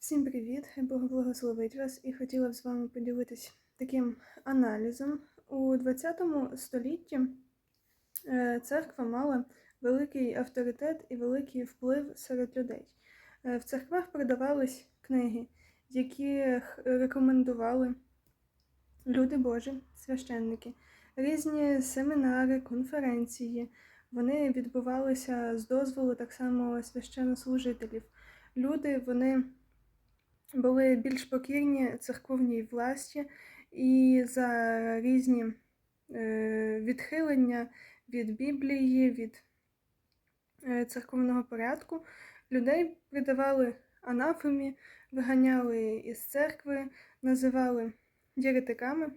Всім привіт! Бог благословить вас і хотіла б з вами поділитись таким аналізом. У ХХ столітті е, церква мала великий авторитет і великий вплив серед людей. Е, В церквах продавались книги, які рекомендували люди Божі, священники, різні семінари, конференції. Вони відбувалися з дозволу так само священнослужителів. Люди вони були більш покірні церковній власті і за різні е, відхилення від Біблії, від е, церковного порядку людей придавали анафемі, виганяли із церкви, називали єретиками.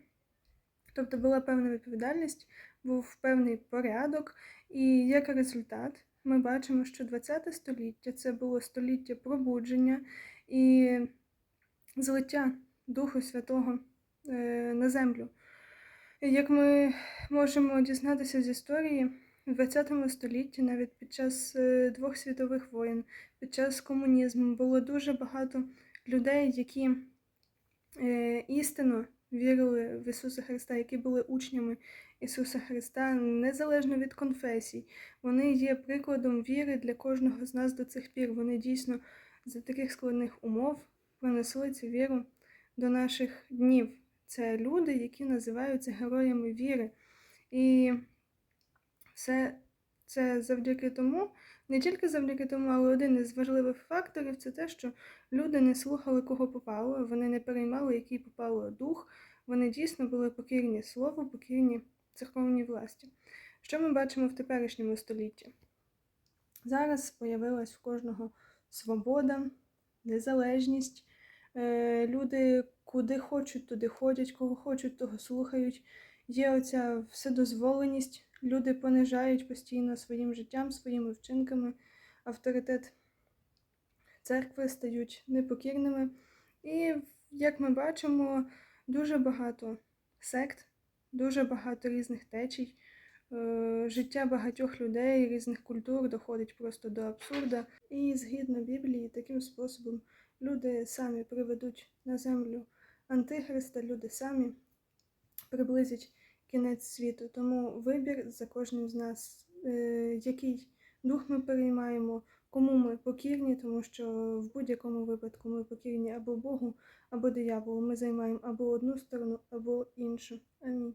Тобто була певна відповідальність, був певний порядок, і як результат ми бачимо, що ХХ століття це було століття пробудження і злиття Духу Святого е, на землю. Як ми можемо дізнатися з історії, в ХХ столітті, навіть під час е, двох світових воєн, під час комунізму було дуже багато людей, які е, істинно вірили в Ісуса Христа, які були учнями Ісуса Христа, незалежно від конфесій. Вони є прикладом віри для кожного з нас до цих пір. Вони дійсно за таких складних умов принесли цю віру до наших днів. Це люди, які називаються героями віри. І все це завдяки тому, не тільки завдяки тому, але один із важливих факторів це те, що люди не слухали, кого попало, вони не переймали, який попало дух. Вони дійсно були покірні слову, покірні церковній власті. Що ми бачимо в теперішньому столітті? Зараз появилась в кожного свобода, незалежність. Е, Люди куди хочуть, туди ходять, кого хочуть, того слухають. Є оця вседозволеність. Люди понижають постійно своїм життям, своїми вчинками, авторитет церкви стають непокірними. І, як ми бачимо, дуже багато сект, дуже багато різних течій. Е, Життя багатьох людей різних культур доходить просто до абсурда. І згідно Біблії, таким способом люди самі приведуть на землю Антихриста, люди самі приблизять кінець світу. Тому вибір за кожним з нас, е, який дух ми переймаємо, кому ми покірні, тому що в будь-якому випадку ми покірні або Богу, або дияволу. Ми займаємо або одну сторону, або іншу. Амінь.